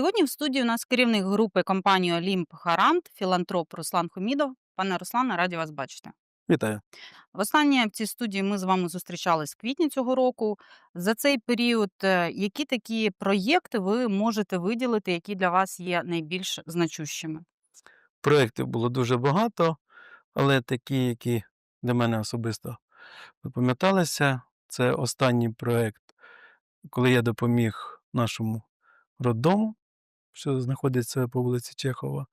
Сьогодні в студії у нас керівник групи компанії Олімп Гарант, філантроп Руслан Хомідов. Пане Руслане, раді вас бачити. Вітаю. Востаннє в цій студії ми з вами зустрічались в квітні цього року. За цей період, е, які такі проєкти ви можете виділити, які для вас є найбільш значущими? Проєктів було дуже багато, але такі, які для мене особисто запам'яталися, це останній проєкт, коли я допоміг нашому роддому, що знаходиться по вулиці Чехова.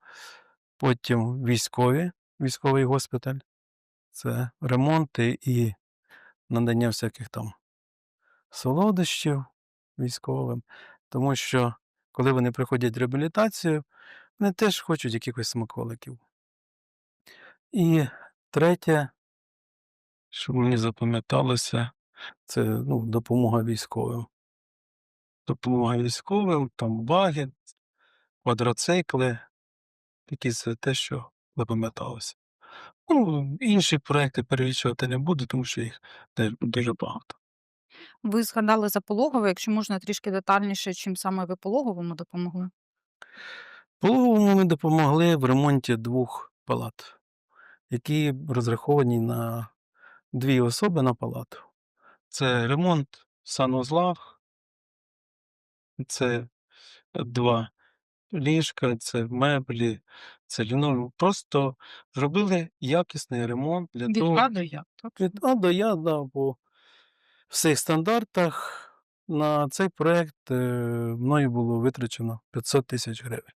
Потім військові, військовий госпіталь. Це ремонти і надання всяких там солодощів військовим. Тому що, коли вони приходять реабілітацію, вони теж хочуть якихось смаколиків. І третє, що мені запам'яталося, це ну, допомога військовим. Допомога військовим, там баги, квадроцикли, такі це те, що запам'яталося. Ну, інші проекти перелічувати не буду, тому що їх дуже багато. Ви згадали за пологове, якщо можна трішки детальніше, чим саме ви пологовому допомогли? Пологовому ми допомогли в ремонті двох палат, які розраховані на дві особи на палату. Це ремонт в санузлах, це два ліжка, це меблі, це лінолеум. Просто зробили якісний ремонт для Від того. А до Я, так? Від А до Я, да, по всіх стандартах. На цей проект е, мною було витрачено 500 тисяч гривень.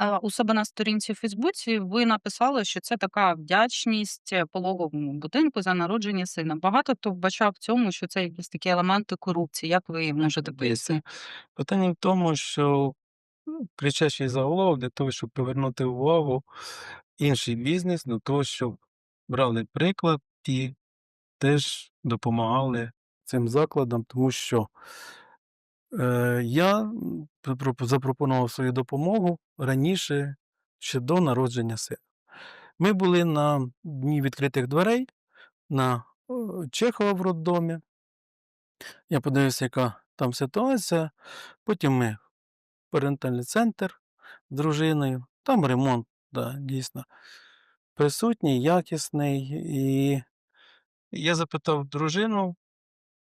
Е, У себе на сторінці в Фейсбуці ви написали, що це така вдячність е, пологовому будинку за народження сина. Багато хто вбачав в цьому, що це якісь такі елементи корупції. Як ви можете пояснити? Питання в тому, що кричащий заголовок для того, щоб привернути увагу інший бізнес, до того, щоб брали приклад і теж допомагали цим закладам, тому що е, я запропонував свою допомогу раніше, ще до народження сина. Ми були на дні відкритих дверей на Чехова в роддомі. Я подивився, яка там ситуація. Потім ми в центр з дружиною. Там ремонт, да, дійсно, присутній, якісний. І я запитав дружину,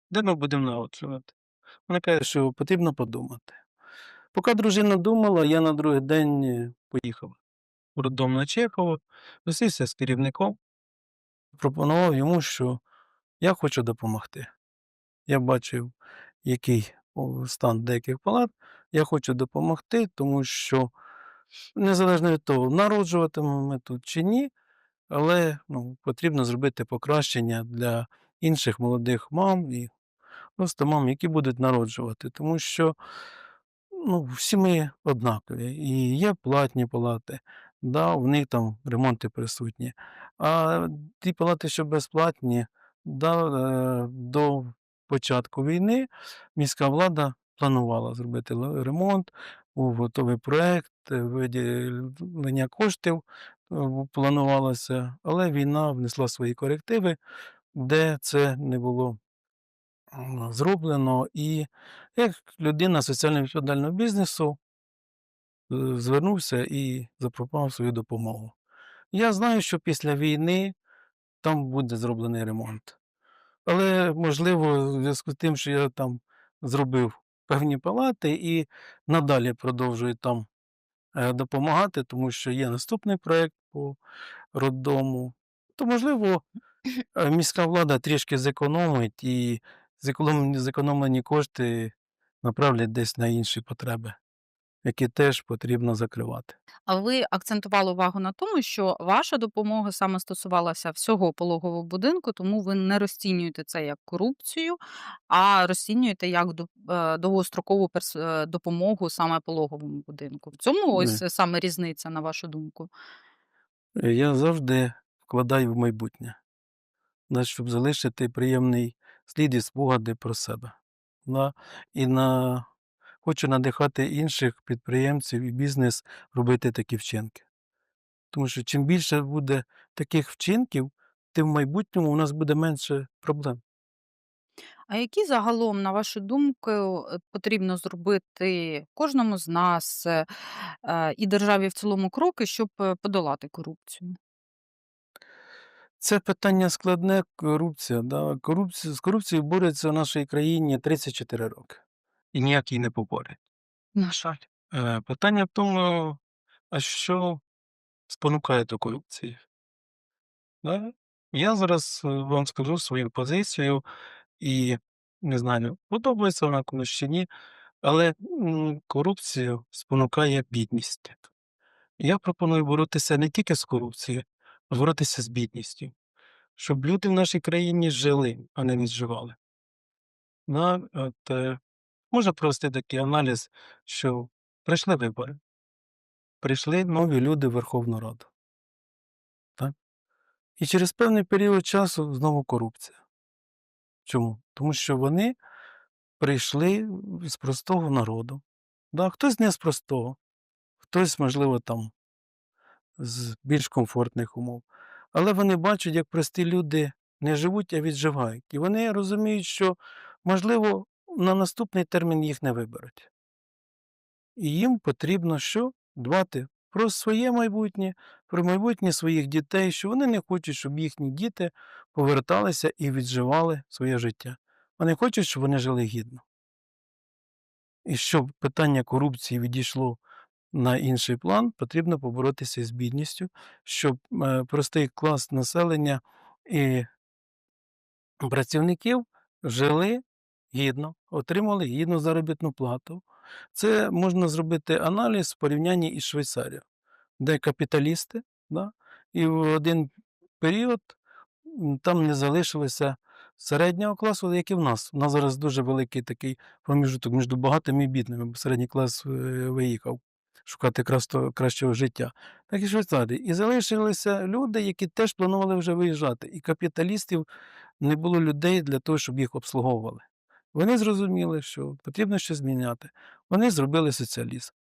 де ми будемо народжувати. Вона каже, що потрібно подумати. Поки дружина думала, я на другий день е, поїхав в роддом на Чехово, зустрівся з керівником, пропонував йому, що я хочу допомогти. Я бачив, який стан деяких палат. Я хочу допомогти, тому що незалежно від того, народжуватимемо ми тут чи ні, але ну, потрібно зробити покращення для інших молодих мам і просто мам, які будуть народжувати, тому що ну, всі ми однакові. І є платні палати, да, в них там ремонти присутні. А ті палати, що безплатні, да, е, до початку війни міська влада планувала зробити ремонт, був готовий проєкт, е, виділення коштів е, планувалося, але війна внесла свої корективи, де це не було зроблено. І як людина соціально відповідального бізнесу звернувся і запропонував свою допомогу. Я знаю, що після війни там буде зроблений ремонт. Але, можливо, в зв'язку з тим, що я там зробив певні палати і надалі продовжують там е, допомагати, тому що є наступний проєкт по роддому, то, можливо, е, міська влада трішки зекономить і зекономлені, зекономлені кошти направлять десь на інші потреби, які теж потрібно закривати. А ви акцентували увагу на тому, що ваша допомога саме стосувалася всього пологового будинку, тому ви не розцінюєте це як корупцію, а розцінюєте як е, довгострокову е, допомогу саме пологовому будинку. В цьому ось е, саме різниця, на вашу думку. Я завжди вкладаю в майбутнє, щоб залишити приємний слід і спогади про себе. І на... хочу надихати інших підприємців і бізнес робити такі вчинки. Тому що чим більше буде таких вчинків, тим в майбутньому у нас буде менше проблем. А які загалом, на вашу думку, е, потрібно зробити кожному з нас, е, е, і державі в цілому кроки, щоб, е, подолати корупцію? Це питання складне, корупція, да. Корупція з корупцією борються в нашій країні 34 роки, і ніяк її не поборють. На жаль. Е, питання в тому, а що спонукає до корупції? Да? Я зараз, е, вам скажу свою позицію і не знаю, подобається вона комусь чи ні, але, корупцію спонукає бідність. Я пропоную боротися не тільки з корупцією, а боротися з бідністю, щоб люди в нашій країні жили, а не відживали. Да, от, е, можна провести такий аналіз, що прийшли вибори, прийшли нові люди в Верховну Раду. Так? І через певний період часу знову корупція. Чому? Тому що вони прийшли з простого народу. Да, хтось не з простого, хтось, можливо, там з більш комфортних умов. Але вони бачать, як прості люди не живуть, а відживають. І вони розуміють, що, можливо, на наступний термін їх не виберуть. І їм потрібно що? Дбати про своє майбутнє, про майбутнє своїх дітей, що вони не хочуть, щоб їхні діти поверталися і відживали своє життя. Вони хочуть, щоб вони жили гідно. І щоб питання корупції відійшло на інший план, потрібно поборотися з бідністю, щоб е, простий клас населення і працівників жили гідно, отримали гідну заробітну плату. Це можна зробити аналіз в порівнянні із Швейцарією, де капіталісти, да, і в один період там не залишилося середнього класу, як і в нас. У нас зараз дуже великий такий проміжуток між багатими і бідними, бо середній клас е, виїхав шукати кращого життя. Так і Швейцарії. І залишилися люди, які теж планували вже виїжджати. І капіталістів не було людей для того, щоб їх обслуговували. Вони зрозуміли, що потрібно щось зміняти. Вони зробили соціалізм,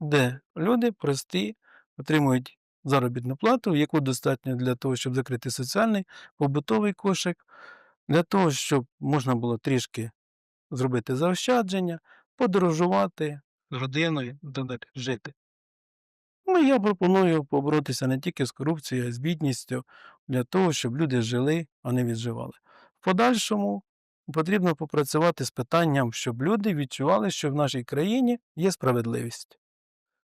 де люди прості отримують заробітну плату, яку достатньо для того, щоб закрити соціальний побутовий кошик, для того, щоб можна було трішки зробити заощадження, подорожувати з родиною, далі жити. Ну, я пропоную поборотися не тільки з корупцією, а й з бідністю для того, щоб люди жили, а не відживали. В подальшому потрібно попрацювати з питанням, щоб люди відчували, що в нашій країні є справедливість,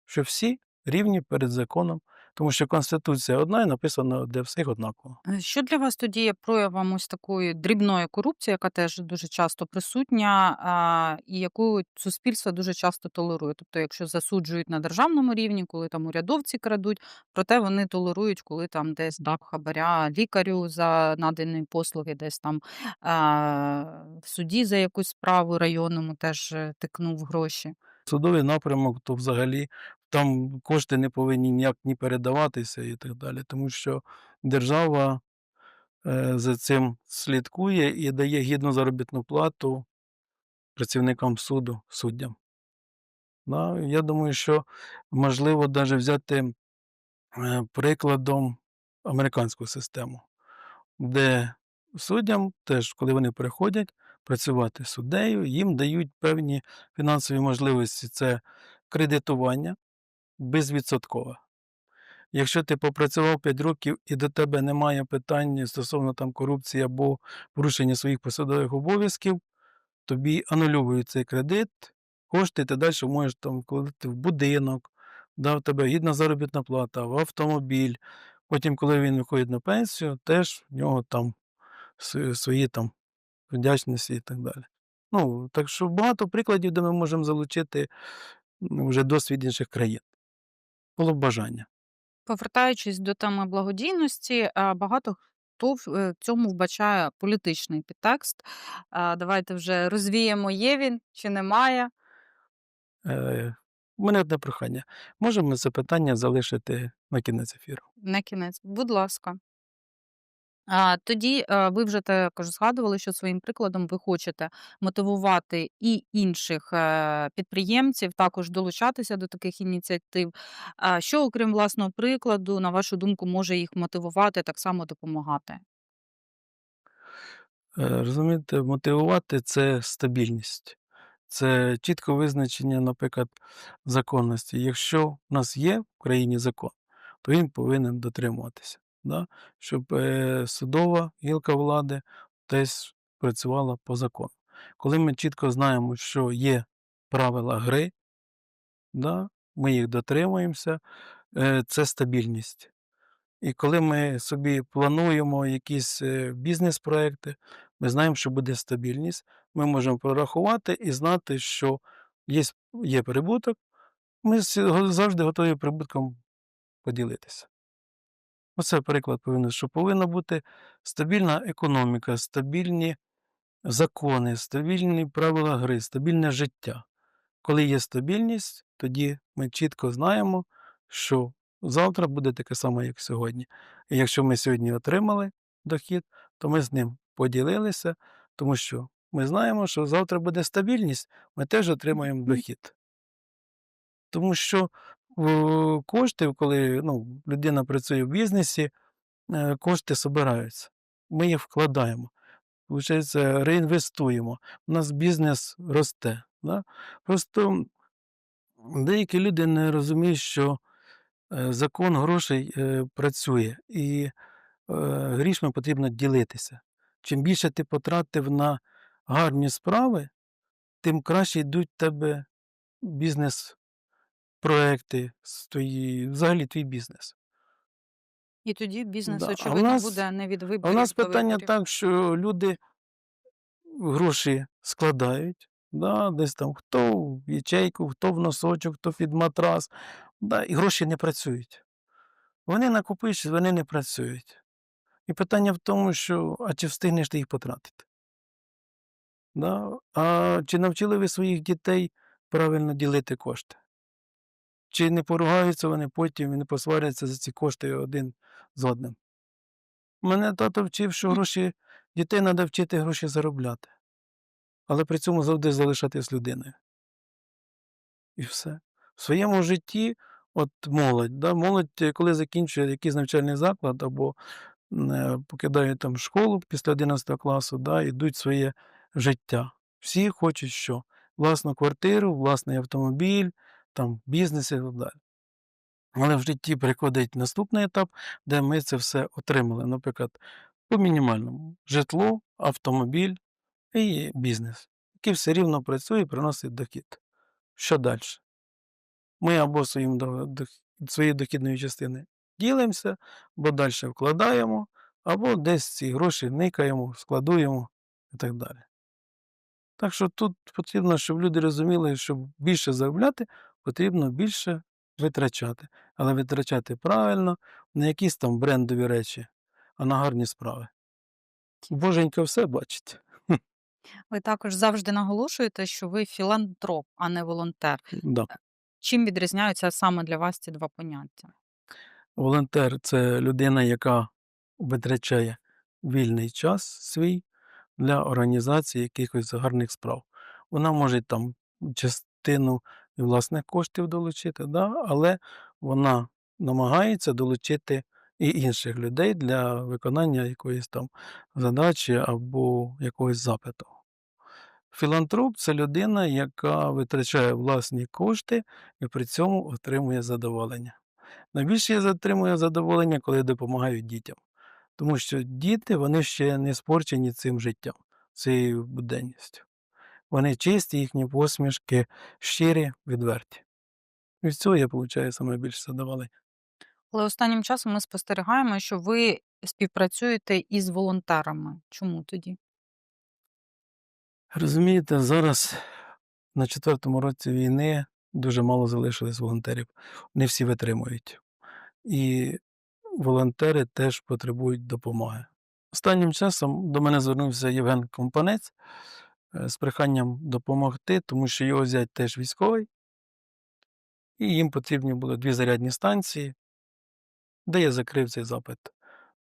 що всі рівні перед законом, тому що Конституція одна і написана для всіх однаково. Е, Що для вас тоді є проявом ось такої дрібної корупції, яка теж дуже часто присутня, а, і яку суспільство дуже часто толерує? Тобто, якщо засуджують на державному рівні, коли там урядовці крадуть, проте вони толерують, коли там десь дав хабаря лікарю за надані послуги, десь там а, в суді за якусь справу районному теж е, тикнув гроші. Судовий напрямок, то взагалі там кошти не повинні ніяк ні передаватися і так далі, тому що держава е, за цим слідкує і дає гідну заробітну плату працівникам суду, суддям. Я думаю, що можливо навіть взяти е, прикладом американську систему, де суддям теж, коли вони приходять працювати суддею, їм дають певні фінансові можливості. Це кредитування безвідсоткове. Якщо ти попрацював 5 років і до тебе немає питань стосовно там корупції або порушення своїх посадових обов'язків, тобі анульовують цей кредит, кошти ти далі можеш там вкладати в будинок, да, в тебе гідна заробітна плата, в автомобіль. Потім, коли він виходить на пенсію, теж в нього там свої там вдячності і так далі. Ну, так що багато прикладів, де ми можемо залучити вже досвід інших країн. Було б бажання. Повертаючись до теми благодійності, а, багато хто в е, цьому вбачає політичний підтекст. А, Давайте вже розвіємо, є він чи немає. Е, у мене одне прохання. Можемо запитання питання залишити на кінець ефіру? На кінець, будь ласка. Тоді, ви вже також згадували, що своїм прикладом ви хочете мотивувати і інших, е, підприємців також долучатися до таких ініціатив. Що, окрім власного прикладу, на вашу думку, може їх мотивувати так само допомагати? Е, розумієте, мотивувати- це стабільність, це чітке визначення, наприклад, законності. Якщо в нас є в країні закон, то він повинен дотримуватися, да, щоб, е, судова гілка влади теж працювала по закону. Коли ми чітко знаємо, що є правила гри, да, ми їх дотримуємося, е, це стабільність. І коли ми собі плануємо якісь, е, бізнес-проекти, ми знаємо, що буде стабільність, ми можемо прорахувати і знати, що єсь є прибуток, ми завжди готові прибутком поділитися. Оце приклад повинен, що повинна бути стабільна економіка, стабільні закони, стабільні правила гри, стабільне життя. Коли є стабільність, тоді ми чітко знаємо, що завтра буде таке саме, як сьогодні. І якщо ми сьогодні отримали дохід, то ми з ним поділилися, тому що ми знаємо, що завтра буде стабільність, ми теж отримаємо дохід. Тому що, кошти, коли, ну, людина працює в бізнесі, е, кошти собираються. Ми їх вкладаємо, получається, реінвестуємо. У нас бізнес росте, да. Просто деякі люди не розуміють, що, е, закон грошей, е, працює, і, грішми потрібно ділитися. Чим більше ти потратив на гарні справи, тим краще йдуть в тебе бізнес-проекти з твої взагалі твій бізнес. І тоді бізнес, Да, а в очевидно, нас буде не від а виборів нас до питання виборів. так, що люди гроші складають, да, десь там хто в ячейку, хто в носочок, хто під матрас, да, і гроші не працюють. Вони накопичують, вони не працюють. І питання в тому, що а чи встигнеш ти їх потратити? Да? А чи навчили ви своїх дітей правильно ділити кошти? Чи не поругаються вони потім і не посваряться за ці кошти один з одним? Мене тато вчив, що гроші дітей треба вчити гроші заробляти, але при цьому завжди залишатись людиною. І все. В своєму житті, от молодь, да, молодь, е, коли закінчує якийсь навчальний заклад або, е, покидають там школу після 11 класу, да, ідуть в своє життя. Всі хочуть що? Власну квартиру, власний автомобіль, там бізнес і так далі. Але в житті приходить наступний етап, де ми це все отримали. Наприклад, по мінімальному: житло, автомобіль і бізнес, який все рівно працює і приносить дохід. Що дальше? Ми або своїм своєю дохідною частиною ділимося, або дальше вкладаємо, або десь ці гроші никаємо, складуємо і так далі. Так що тут потрібно, щоб люди розуміли, щоб більше заробляти, потрібно більше витрачати. Але витрачати правильно, не якісь там брендові речі, а на гарні справи. Боженька все бачить. Ви також завжди наголошуєте, що ви філантроп, а не волонтер. Да. Е, чим відрізняються саме для вас ці 2 поняття? Волонтер- це людина, яка витрачає вільний час свій для організації якихось гарних справ. Вона може там частину і власних коштів долучити, да, але вона намагається долучити і інших людей для виконання якоїсь там задачі або якогось запиту. Філантроп- це людина, яка витрачає власні кошти і при цьому отримує задоволення. Найбільше я отримую задоволення, коли допомагаю дітям, тому що діти, вони ще не спорчені цим життям, цією буденністю. Вони чисті, їхні посмішки щирі, відверті. Від цього я получаю саме більше задоволення. Але останнім часом ми спостерігаємо, що ви співпрацюєте із волонтерами. Чому тоді? Розумієте, зараз на 4-му році війни дуже мало залишилось волонтерів. Не всі витримують. І волонтери теж потребують допомоги. Останнім часом до мене звернувся Євген Компанець, з проханням допомогти, тому що його зять теж військовий. І їм потрібні були 2 зарядні станції, де я закрив цей запит.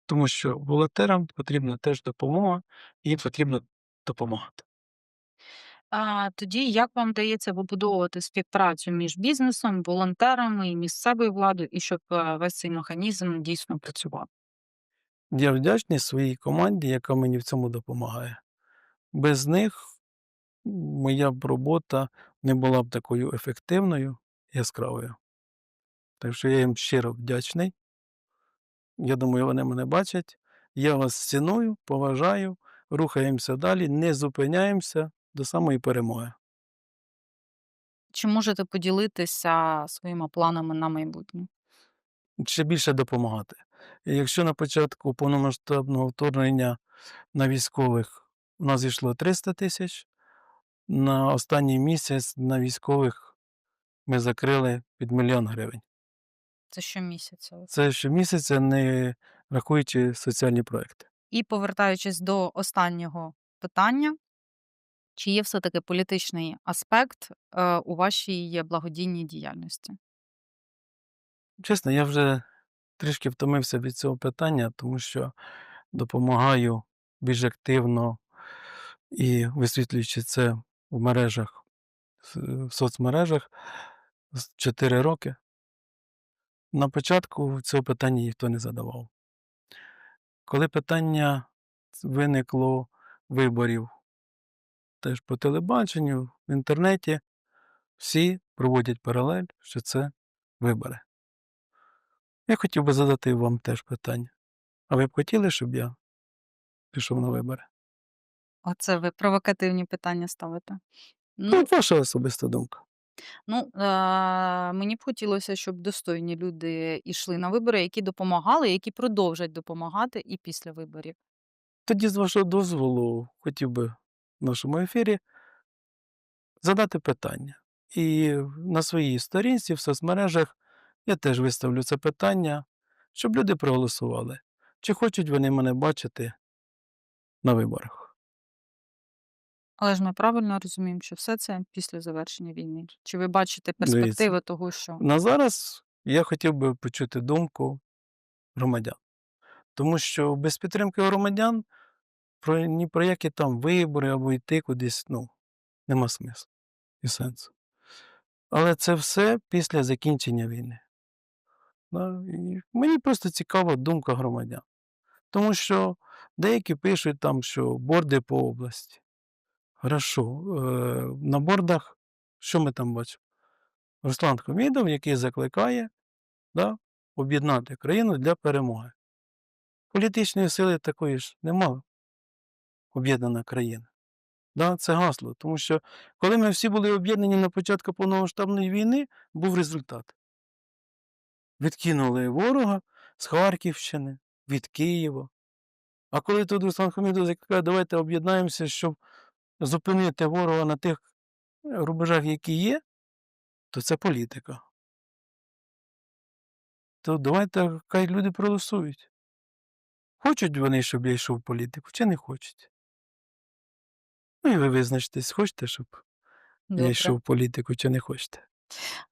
Тому що волонтерам потрібна теж допомога, і їм потрібно допомагати. А тоді як вам вдається вибудовувати співпрацю між бізнесом, волонтерами і місцевою владою, і щоб, е, весь цей механізм дійсно працював? Я вдячний своїй команді, яка мені в цьому допомагає. Без них моя б робота не була б такою ефективною, яскравою. Так що я їм щиро вдячний. Я думаю, вони мене бачать. Я вас ціную, поважаю, рухаємося далі, не зупиняємося до самої перемоги. Чи можете поділитися своїми планами на майбутнє? Ще більше допомагати. Якщо на початку повномасштабного вторгнення на військових у нас зійшло 300 тисяч, на останній місяць на військових ми закрили під мільйон гривень. Це щомісяця. Це щомісяця, не рахуючи соціальні проекти. І повертаючись до останнього питання, чи є все-таки політичний аспект е, у вашій благодійній діяльності? Чесно, я вже трішки втомився від цього питання, тому що допомагаю більш активно і висвітлюючи це в мережах, в соцмережах з 4 роки. На початку цього питання ніхто не задавав. Коли питання виникло виборів теж по телебаченню, в інтернеті, всі проводять паралель, що це вибори. Я хотів би задати вам теж питання. А ви б хотіли, щоб я пішов на вибори? Оце ви провокативні питання ставите. Ну, Ну, ваша особиста думка. ну е, мені б хотілося, щоб достойні люди йшли на вибори, які допомагали, які продовжать допомагати і після виборів. Тоді, з вашого дозволу, хотів би в нашому ефірі задати питання. І на своїй сторінці в соцмережах я теж виставлю це питання, щоб люди проголосували, чи хочуть вони мене бачити на виборах. Але ж ми правильно розуміємо, що все це після завершення війни. Чи ви бачите Дивіться. того, що На зараз я хотів би почути думку громадян. Тому що без підтримки громадян про, ні про які там вибори або йти кудись, ну, нема смислу і сенсу. Але це все після закінчення війни. Да? І мені просто цікава думка громадян. Тому що деякі пишуть там, що борди по області. Хорошо, е, на бордах, що ми там бачимо? Руслан Хомідов, який закликає да, об'єднати країну для перемоги. Політичної сили такої ж нема об'єднана країна. Да, це гасло. Тому що коли ми всі були об'єднані на початку повномасштабної війни, був результат. Відкинули ворога з Харківщини, від Києва. А коли тут Руслан Хамідов закликає, давайте об'єднаємося, щоб зупинити ворога на тих е, рубежах, які є, то це політика. То давайте хай люди проголосують. Хочуть вони, щоб я йшов в політику, чи не хочуть? Ну і ви визначитесь, хочете, щоб я йшов в політику, чи не хочете.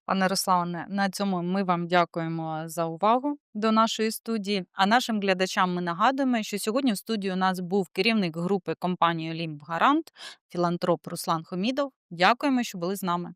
Пане Руслане, на цьому ми вам дякуємо за увагу до нашої студії. А нашим глядачам ми нагадуємо, що сьогодні в студії у нас був керівник групи компанії Олімп Гарант, філантроп Руслан Хомідов. Дякуємо, що були з нами.